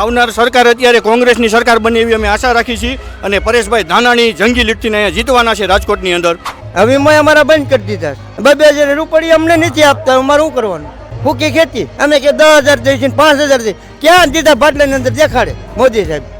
આવનાર સરકાર અત્યારે કોંગ્રેસની સરકાર બને એવી અમે આશા રાખી છીએ અને પરેશભાઈ ધાનાણી જંગી લીટીને અહીંયા જીતવાના છે રાજકોટની અંદર. હવે મેં અમારા બંધ કરી દીધા બબે હજાર રૂપિયા અમને નથી આપતા, અમારે શું કરવાનું? ફૂકી ખેતી. અમે કે દસ હજાર દઈશું પાંચ હજાર દઈ ક્યાં દીધા બાટલાની અંદર દેખાડે? મોદી સાહેબ.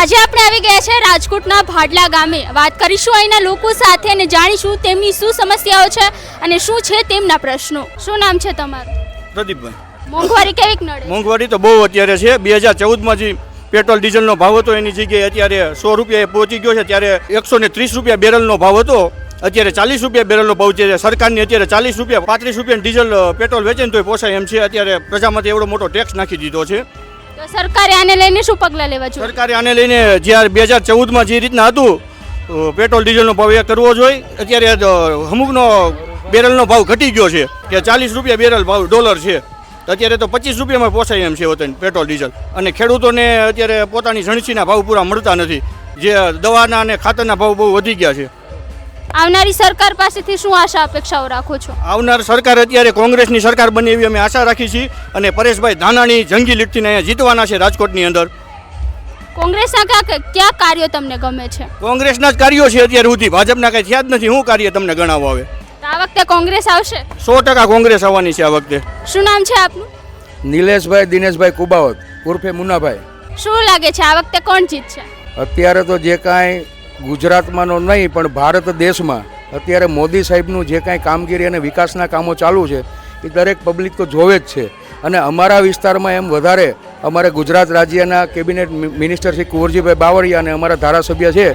આજે આપણે આવી ગયા છે રાજકોટના ભાડલા ગામે. વાત કરીશું અહીંના લોકો સાથે અને જાણીશું તેમની શું સમસ્યાઓ છે અને શું છે તેમના પ્રશ્નો. શું નામ છે તમારું? પ્રદીપભાઈ. મોંઘવારી કેવીક નડે મોંઘવારી તો બહુ અત્યારે છે. બે હજાર ચૌદમાં જે પેટ્રોલ ડીઝલનો ભાવ હતો એની જગ્યાએ અત્યારે સો રૂપિયાએ પહોંચી ગયો છે. ત્યારે એકસો ને ત્રીસ રૂપિયા બેરલનો ભાવ હતો. અત્યારે ચાલીસ રૂપિયા બેરલનો ભાવ છે. સરકારની અત્યારે ચાલીસ રૂપિયા પાંત્રીસ રૂપિયા ડીઝલ પેટ્રોલ વેચે ને તો પોસાય એમ છે. અત્યારે પ્રજામાંથી એવડો મોટો ટેક્સ નાખી દીધો છે. સરકારે આને લઈને શું પગલાં લેવા જોઈએ? સરકારે આને લઈને જ્યારે બે હજાર ચૌદમાં જે રીતના હતું પેટ્રોલ, ડીઝલનો ભાવ એ કરવો જોઈએ. અત્યારે અમુકનો બેરલનો ભાવ ઘટી ગયો છે, કે ચાલીસ રૂપિયા બેરલ ભાવ ડોલર છે. અત્યારે તો પચીસ રૂપિયામાં પોસાય એમ છે વતન પેટ્રોલ, ડીઝલ. અને ખેડૂતોને અત્યારે પોતાની ઝણસીના ભાવ પૂરા મળતા નથી. જે દવાના અને ખાતરના ભાવ બહુ વધી ગયા છે. આવનારી સરકાર પાસેથી શું આશા અપેક્ષાઓ રાખો છો? આવનાર સરકાર અત્યારે કોંગ્રેસની સરકાર બને એવી અમે આશા રાખી છીએ અને પરેશભાઈ ધાનાણી જંગી લીટીને અહીંયા જીતવાના છે રાજકોટની અંદર. કોંગ્રેસના કયા કયા કાર્યો તમને ગમે છે? કોંગ્રેસના જ કાર્યો છે અત્યાર સુધી. ભાજપના કંઈ થયા જ નથી. શું કાર્ય તમને ગણાવો આવે? આ વખતે કોંગ્રેસ આવશે? સો ટકા કોંગ્રેસ આવવાની છે આ વખતે. શું નામ છે આપનું? નિલેશભાઈ દિનેશભાઈ કુબાવત ઉર્ફે મુન્નાભાઈ. શું લાગે છે? આ વખતે કોણ જીતશે? અત્યારે તો જે કાંઈ ગુજરાતમાંનો નહીં પણ ભારત દેશમાં અત્યારે મોદી સાહેબનું જે કાંઈ કામગીરી અને વિકાસના કામો ચાલુ છે એ દરેક પબ્લિક તો જોવે જ છે. અને અમારા વિસ્તારમાં એમ વધારે અમારે ગુજરાત રાજ્યના કેબિનેટ મિનિસ્ટર શ્રી કુંવરજીભાઈ બાવળિયા અને અમારા ધારાસભ્ય છે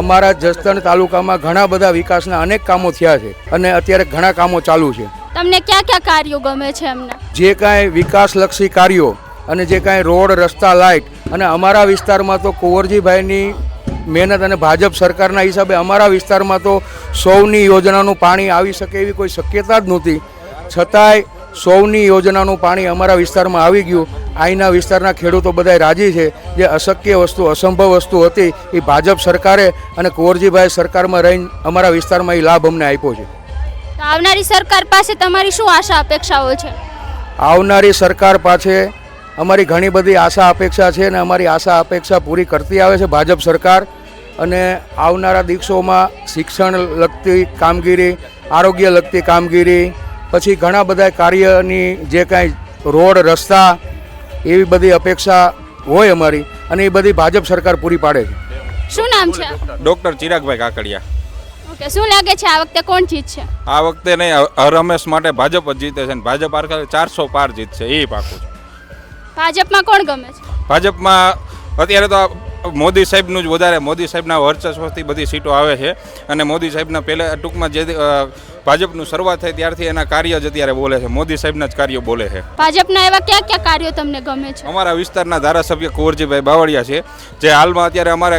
અમારા જસદણ તાલુકામાં ઘણા બધા વિકાસના અનેક કામો થયા છે અને અત્યારે ઘણા કામો ચાલુ છે. તમને ક્યાં ક્યાં કાર્યો ગમે છે એમના? જે કાંઈ વિકાસલક્ષી કાર્યો અને જે કાંઈ રોડ રસ્તા લાઇટ અને અમારા વિસ્તારમાં તો કુંવરજીભાઈની મહેનત અને ભાજપ સરકારના હિસાબે અમારા વિસ્તારમાં તો સૌની યોજનાનું પાણી આવી શકે એવી કોઈ શક્યતા જ નહોતી. છતાંય સૌની યોજનાનું પાણી અમારા વિસ્તારમાં આવી ગયું. અહીંના વિસ્તારના ખેડૂતો બધા રાજી છે જે અશક્ય વસ્તુ અસંભવ વસ્તુ હતી એ ભાજપ સરકારે અને કુંવરજીભાઈ સરકારમાં રહીને અમારા વિસ્તારમાં એ લાભ અમને આપ્યો છે. આવનારી સરકાર પાસે તમારી શું આશા અપેક્ષાઓ છે? આવનારી સરકાર પાસે અમારી ઘણી બધી આશા અપેક્ષા છે અને અમારી આશા અપેક્ષા પૂરી કરતી આવે છે ભાજપ સરકાર અને આવનારા દિવસોમાં શિક્ષણ લગતી કામગીરી આરોગ્ય લગતી કામગીરી પછી ઘણા બધા કાર્યની જે કાંઈ રોડ રસ્તા એવી બધી અપેક્ષા હોય અમારી અને એ બધી ભાજપ સરકાર પૂરી પાડે છે. શું નામ છે? ડૉક્ટર ચિરાગભાઈ કાકડિયા. ઓકે શું લાગે છે આ વખતે કોણ જીતશે આ વખતે નહીં હર હંમેશ માટે ભાજપ જ જીતે છે ને ભાજપ આખરે ચારસો પાર જીતશે એ પાકું છે. ભાજપમાં કોણ ગમે છે? ભાજપમાં અત્યારે તો મોદી સાહેબનું જ વધારે, મોદી સાહેબના વર્ચસ્વથી બધી સીટો આવે છે. અને મોદી સાહેબના પહેલાં ટૂંકમાં જે ભાજપનું શરૂઆત થઈ ત્યારથી એના કાર્ય જ અત્યારે બોલે છે. મોદી સાહેબના જ કાર્યો બોલે છે. ભાજપના એવા કયા કયા કાર્યો તમને ગમે છે? અમારા વિસ્તારના ધારાસભ્ય કુંવરજીભાઈ બાવળિયા છે જે હાલમાં અત્યારે અમારે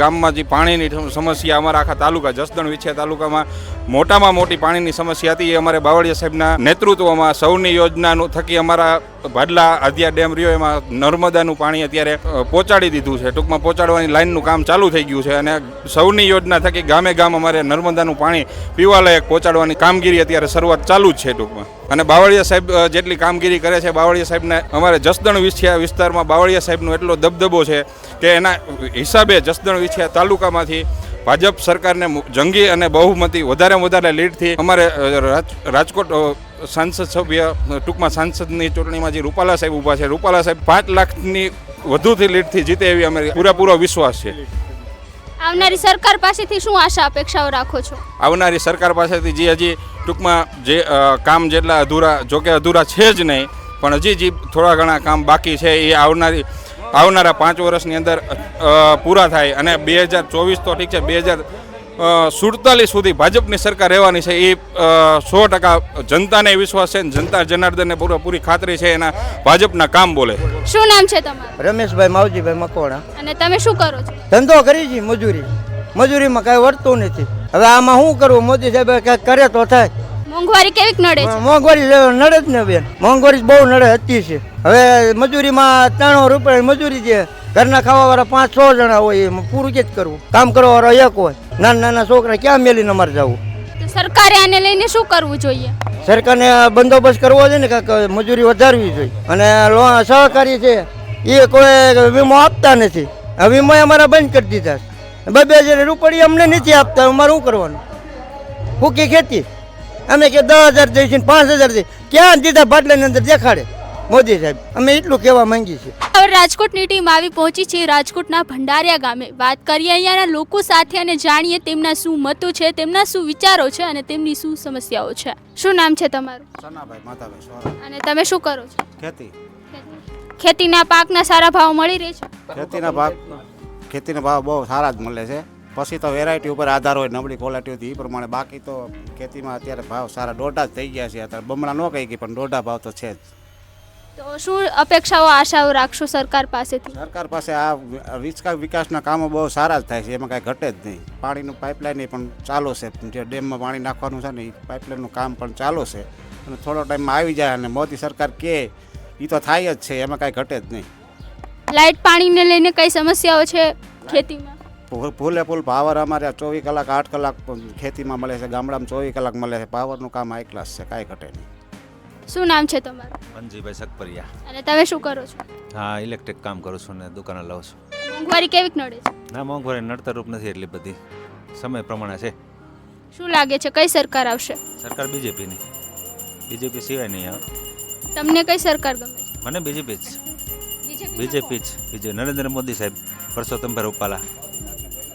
ગામમાં જે પાણીની સમસ્યા અમારા આખા તાલુકા જસદણ વિછે તાલુકામાં મોટામાં મોટી પાણીની સમસ્યા હતી. એ અમારે બાવળિયા સાહેબના નેતૃત્વમાં સૌની યોજનાનું થકી અમારા ભાડલા આધ્યા ડેમ રહ્યો. એમાં નર્મદાનું પાણી અત્યારે પહોંચાડી દીધું છે. ટૂંકમાં પહોંચાડવાની લાઇનનું કામ ચાલુ થઈ ગયું છે અને સૌની યોજના થકી ગામે ગામ અમારે નર્મદાનું પાણી પીવાલાયક પહોંચાડવાની કામગીરી અત્યારે શરૂઆત ચાલુ જ છે ટૂંકમાં. અને બાવળિયા સાહેબ જેટલી કામગીરી કરે છે, બાવળિયા સાહેબને અમારે જસદણ વિછિયા વિસ્તારમાં બાવળિયા સાહેબનો એટલો દબદબો છે કે એના હિસાબે જસદણ વિછિયા તાલુકામાંથી ભાજપ સરકારને જંગી અને બહુમતી વધારે વધારે લીડથી અમારે રાજકોટ સાંસદ સભ્ય ટૂંકમાં સાંસદની ચૂંટણીમાં જે રૂપાલા સાહેબ ઊભા છે, રૂપાલા સાહેબ પાંચ લાખની વધુથી લીડથી જીતે એવી અમે પૂરેપૂરો વિશ્વાસ છે. આવનારી સરકાર પાસેથી શું આશા, અપેક્ષાઓ રાખો છો? આવનારી સરકાર પાસેથી જે હજી ટૂંકમાં જે કામ જેટલા અધૂરા, જોકે અધૂરા છે જ નહીં, પણ હજી જે થોડા ઘણા કામ બાકી છે, એ આવનારી, આવનારા પાંચ વર્ષની અંદર પૂરા થાય અને બે હજાર ચોવીસ તો ઠીક છે, બે હજાર સુડતાલીસ સુધી ભાજપની સરકાર રહેવાની છે. એ સો ટકા જનતાને વિશ્વાસ છે ને જનતા જનાર્દનને પૂરેપૂરી ખાતરી છે એના ભાજપના કામ બોલે. શું નામ છે તમારું? રમેશભાઈ માવજીભાઈ મકવાણા. અને તમે શું કરો છો? ધંધો કરી છે મજૂરી. મજૂરીમાં કાંઈ વર્તું નથી. હવે આમાં શું કરવું? મોદી સાહેબ કાંઈક કરે તો થાય. મોંઘવારી કેવીક નડે છે? મોંઘવારી નડે જ ને બેન મોંઘવારી બહુ નડે હતી છે. હવે મજૂરીમાં ત્રણસો રૂપિયા મજૂરી છે. ઘરના ખાવા વાળા પાંચ છ જણા હોય એમાં પૂરું જ કરવું? કામ કરવા વાળો એક હોય. નાના નાના છોકરા ક્યાં મેલીને અમારે જવું? તો સરકારે આને લઈને શું કરવું જોઈએ? સરકારને બંદોબસ્ત કરવો જોઈએ ને કાંઈક મજૂરી વધારવી જોઈએ. અને લોન સહકારી છે એ કોઈ વીમો આપતા નથી. વીમો અમારા બંધ કરી દીધા બે બે હજાર રૂપિયા અમને નથી આપતા અમારે શું કરવાનું? ફૂકી ખેતી. અમે કે દસ હજાર દઈશું પાંચ હજાર દઈ ક્યાં દીધા બાટલાની અંદર દેખાડે? મોદી સાહેબ અમે એટલું કહેવા માંગીએ છીએ. હવે રાજકોટની ટીમ આવી પહોંચી છે રાજકોટના ભંડારિયા ગામે. વાત કરીએ અહીંયાના લોકો સાથે અને જાણીએ તેમના શું મતો છે તેમના શું વિચારો છે અને તેમની શું સમસ્યાઓ છે. શું નામ છે તમારું? સનાભાઈ માતાભાઈ સોરા. અને તમે શું કરો છો? ખેતી. ખેતીના પાકના સારા ભાવ મળી રહે છે? ખેતીના પાક ખેતીના ભાવ બહુ સારા જ મળે છે. પછી તો વેરાયટી ઉપર આધાર હોય નબળી ક્વોલિટી હતી એ પ્રમાણે બાકી તો ખેતીમાં અત્યારે ભાવ સારા દોઢા જ થઈ ગયા છે. અત્યારે બમણા ન કહી ગઈ પણ દોઢા ભાવ તો છે જ. તો શું અપેક્ષાઓ આશાઓ રાખશો સરકાર પાસેથી? સરકાર પાસે આ વિસ્કા વિકાસના કામો બહુ સારા જ થાય છે એમાં કાંઈ ઘટે જ નહીં. પાણીનું પાઇપલાઇન પણ ચાલુ છે જે ડેમમાં પાણી નાખવાનું છે ને એ પાઇપલાઇનનું કામ પણ ચાલુ છે. અને થોડો ટાઈમમાં આવી જાય અને મોદી સરકાર કહે એ તો થાય જ છે એમાં કાંઈ ઘટે જ નહીં. લાઇટ પાણીને લઈને કઈ સમસ્યાઓ છે ખેતીમાં? ફૂલે ફૂલ પાવર અમારે ચોવીસ કલાક આઠ કલાક ખેતીમાં મળે છે ગામડામાં ચોવીસ કલાક મળે છે પાવરનું કામ હાઈ ક્લાસ છે કાંઈ ઘટે નહીં. શું નામ છે તમારું? મંજીભાઈ સકપરિયા. અને તમે શું કરો છો? હા ઇલેક્ટ્રિક કામ કરું છું ને દુકાને લઉં છું. મોંઘવારી કેવીક નડે છે? ના મોંઘવારી નડતર રૂપ નથી એટલી બધી. સમય પ્રમાણે છે. શું લાગે છે કઈ સરકાર આવશે? સરકાર બીજેપીની. બીજેપી સિવાય નહીં આવે. તમને કઈ સરકાર ગમે છે? મને બીજેપી જ. બીજેપી બીજેપી જ. બીજે નરેન્દ્ર મોદી સાહેબ પરસોત્તમભાઈ રૂપાલા.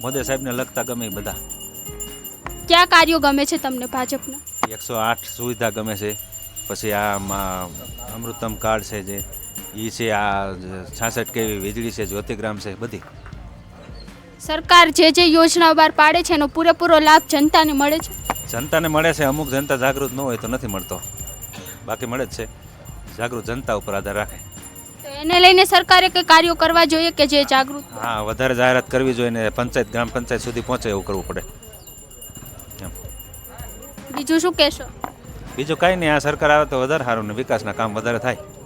મોદી સાહેબને લગતા ગમે બધા. કયા કાર્યો ગમે છે તમને ભાજપના? એકસો આઠ સુવિધા ગમે છે. પછી આ અમૃતમ કાર્ડ છે જે એ છે આ છાસઠ કેવી વીજળી છે જ્યોતિગ્રામ છે બધી. સરકાર જે જે યોજનાઓ બહાર પાડે છે એનો પૂરેપૂરો લાભ જનતાને મળે છે? જનતાને મળે છે અમુક જનતા જાગૃત ન હોય તો નથી મળતો. બાકી મળે જ છે. જાગૃત જનતા ઉપર આધાર રાખે. તો એને લઈને સરકારે કઈ કાર્યો કરવા જોઈએ કે જે જાગૃત? હા વધારે જાહેરાત કરવી જોઈએ ને પંચાયત ગ્રામ પંચાયત સુધી પહોંચે એવું કરવું પડે. બીજું શું કહેશો? બીજું કાંઈ નહીં આ સરકાર આવે તો વધારે સારું ને વિકાસના કામ વધારે થાય.